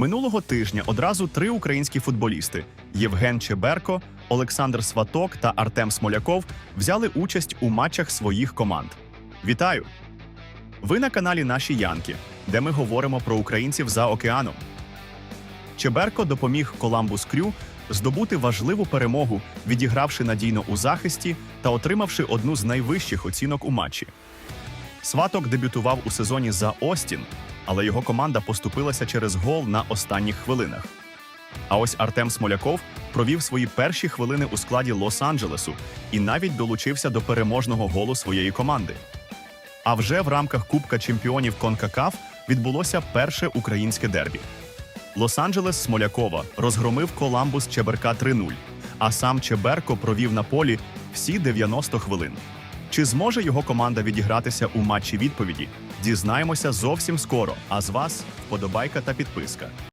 Минулого тижня одразу три українські футболісти Євген Чеберко, Олександр Сваток та Артем Смоляков взяли участь у матчах своїх команд. Вітаю! Ви на каналі Наші Янки, де ми говоримо про українців за океаном. Чеберко допоміг Коламбус Крю здобути важливу перемогу, відігравши надійно у захисті та отримавши одну з найвищих оцінок у матчі. Сваток дебютував у сезоні за Остін, але його команда поступилася через гол на останніх хвилинах. А ось Артем Смоляков провів свої перші хвилини у складі Лос-Анджелесу і навіть долучився до переможного голу своєї команди. А вже в рамках Кубка чемпіонів Конкакаф відбулося перше українське дербі. Лос-Анджелес Смолякова розгромив Коламбус Чеберка 3-0, а сам Чеберко провів на полі всі 90 хвилин. Чи зможе його команда відігратися у матчі відповіді? Дізнаємося зовсім скоро. А з вас вподобайка та підписка.